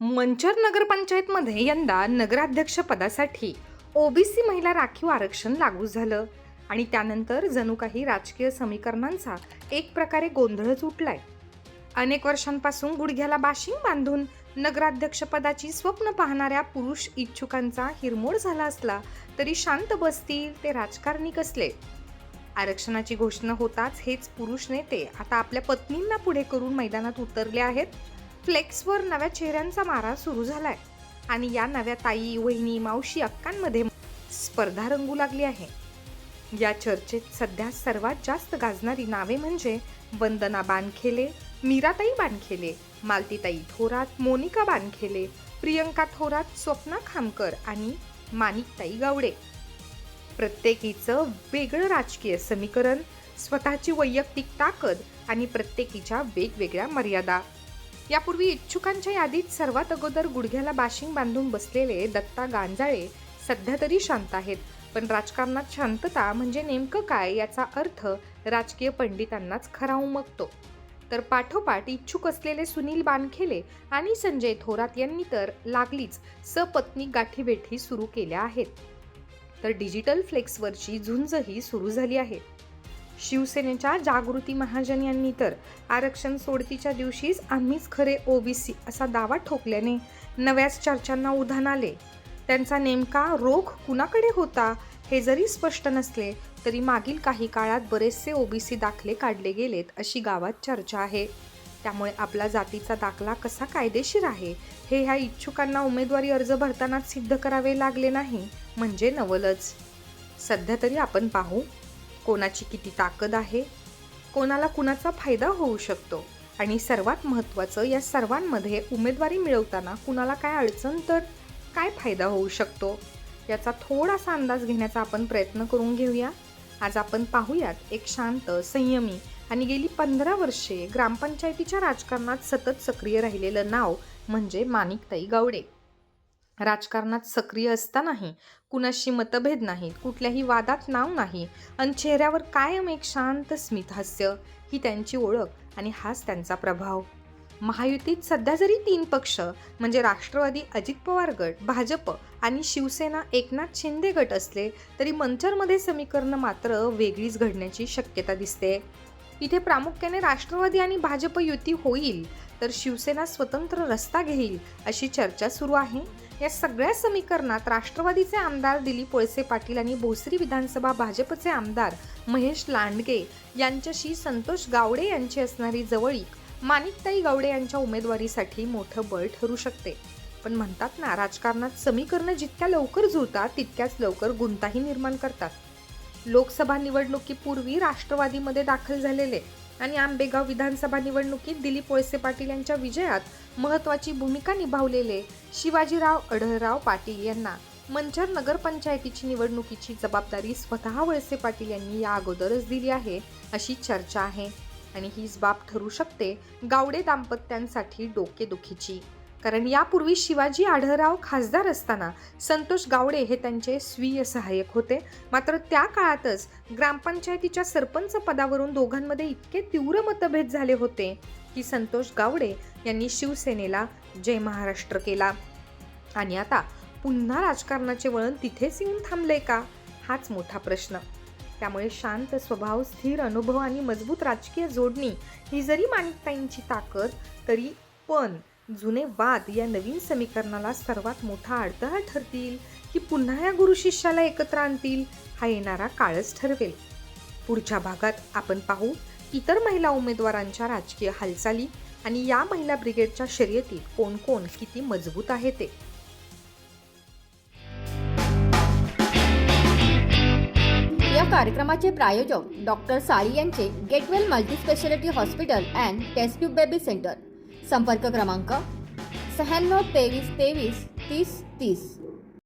मंचर नगरपंचायतमध्ये यंदा नगराध्यक्षपदासाठी ओबीसी महिला राखीव आरक्षण लागू झालं. आणि त्यानंतर जणू काही राजकीय समीकरणांचा एक प्रकारे गोंधळच उठलाय अनेक वर्षांपासून गुडघ्याला बाशिंग बांधून नगराध्यक्षपदाची स्वप्न पाहणाऱ्या पुरुष इच्छुकांचा हिरमोड झाला असला तरी शांत बसतील ते राजकारणी कसले? आरक्षणाची घोषणा होताच हेच पुरुष नेते आता आपल्या पत्नींना पुढे करून मैदानात उतरले आहेत. फ्लेक्सवर नव्या चेहऱ्यांचा मारा सुरू झालाय. आणि या नव्या ताई वहिनी मावशी अक्कांमध्ये स्पर्धा रंगू लागली आहे. या चर्चेत सध्या सर्वात जास्त गाजणारी नावे म्हणजे वंदना बानखेले मीराताई बानखेले मालतीताई थोरात मोनिका बानखेले प्रियंका थोरात स्वप्ना खामकर आणि मानिकताई गावडे. प्रत्येकीचं वेगळं राजकीय समीकरण स्वतःची वैयक्तिक ताकद आणि प्रत्येकीच्या वेगवेगळ्या मर्यादा. यापूर्वी इच्छुकांच्या यादीत सर्वात अगोदर गुडघ्याला बाशिंग बांधून बसलेले दत्ता गांजाळे सध्या तरी शांत आहेत. पण राजकारणात शांतता म्हणजे नेमकं काय याचा अर्थ राजकीय पंडितांनाच खरा उमगतो. तर पाठोपाठ इच्छुक असलेले सुनील बानखेले आणि संजय थोरात यांनी तर लागलीच सपत्नी गाठीभेठी सुरू केल्या आहेत. तर डिजिटल फ्लेक्सवरची झुंजही सुरू झाली आहे. शिवसेनेच्या जागृती महाजन यांनी तर आरक्षण सोडतीच्या दिवशीच आम्हीच खरे ओबीसी असा दावा ठोकल्याने नव्याच चर्चांना उधाण आले. त्यांचा नेमका रोख कुणाकडे होता हे जरी स्पष्ट नसले तरी मागील काही काळात बरेचसे ओबीसी दाखले काढले गेलेत अशी गावात चर्चा आहे. त्यामुळे आपला जातीचा दाखला कसा कायदेशीर आहे हे ह्या इच्छुकांना उमेदवारी अर्ज भरताना सिद्ध करावे लागले नाही म्हणजे नवलच. सध्या तरी आपण पाहू. कोणाची किती ताकद आहे कोणाला कुणाचा फायदा होऊ शकतो आणि सर्वात महत्त्वाचं या सर्वांमध्ये उमेदवारी मिळवताना कुणाला काय अडचण तर काय फायदा होऊ शकतो याचा थोडासा अंदाज घेण्याचा आपण प्रयत्न करून घेऊया. आज आपण पाहूयात एक शांत संयमी आणि गेली पंधरा वर्षे ग्रामपंचायतीच्या राजकारणात सतत सक्रिय राहिलेलं नाव म्हणजे माणिकताई गावडे. राजकारणात सक्रिय असतानाही कुणाशी मतभेद नाहीत कुठल्याही वादात नाव नाही. आणि चेहऱ्यावर कायम एक शांत स्मितहास्य ही त्यांची ओळख आणि हाच त्यांचा प्रभाव. महायुतीत सध्या जरी तीन पक्ष म्हणजे राष्ट्रवादी अजित पवार गट भाजप आणि शिवसेना एकनाथ शिंदे गट असले तरी मंचरमध्ये समीकरणं मात्र वेगळीच घडण्याची शक्यता दिसते. इथे प्रामुख्याने राष्ट्रवादी आणि भाजप युती होईल तर शिवसेना स्वतंत्र रस्ता घेईल अशी चर्चा सुरू आहे. या सगळ्या समीकरणात राष्ट्रवादीचे आमदार दिलीप वळसे पाटील आणि भोसरी विधानसभा भाजपचे आमदार महेश लांडगे यांच्याशी संतोष गावडे यांची असणारी जवळीक माणिकताई गावडे यांच्या उमेदवारीसाठी मोठं बळ ठरू शकते. पण म्हणतात ना राजकारणात समीकरणं जितक्या लवकर जुळतात तितक्याच लवकर गुंताही निर्माण करतात. लोकसभा निवडणुकीपूर्वी राष्ट्रवादीमध्ये दाखल झालेले आणि आंबेगाव विधानसभा निवडणुकीत दिलीप वळसे पाटील यांच्या विजयात महत्त्वाची भूमिका निभावलेले शिवाजीराव अढळराव पाटील यांना मंचर नगरपंचायतीची निवडणुकीची जबाबदारी स्वतः वळसे पाटील यांनी या अगोदरच दिली आहे अशी चर्चा आहे. आणि हीच बाब ठरू शकते गावडे दाम्पत्यांसाठी डोकेदुखीची. कारण यापूर्वी शिवाजी आढळराव खासदार असताना संतोष गावडे हे त्यांचे स्वीय सहाय्यक होते. मात्र त्या काळातच ग्रामपंचायतीच्या सरपंच पदावरून दोघांमध्ये इतके तीव्र मतभेद झाले होते की संतोष गावडे यांनी शिवसेनेला जय महाराष्ट्र केला. आणि आता पुन्हा राजकारणाचे वळण तिथेच येऊन थांबले का? हाच मोठा प्रश्न. त्यामुळे शांत स्वभाव स्थिर अनुभव आणि मजबूत राजकीय जोडणी ही जरी माणिकताईंची ताकद तरी पण जुने वाद या नवीन समीकरणाला सर्वात मोठा अडथळा ठरतील की पुन्हा या गुरु शिष्याला एकत्र आणतील हा येणारा काळच ठरवेल. पुढच्या भागात आपण पाहू इतर महिला उमेदवारांच्या राजकीय हालचाली आणि या महिला ब्रिगेडच्या शर्यतीत कोण कोण किती मजबूत आहे ते. या कार्यक्रमाचे प्रायोजक डॉक्टर साळी यांचे Getwell multispeciality hospital and test tube baby centre. संपर्क क्रमांक शहाण्णव तेवीस तेवीस तीस तीस.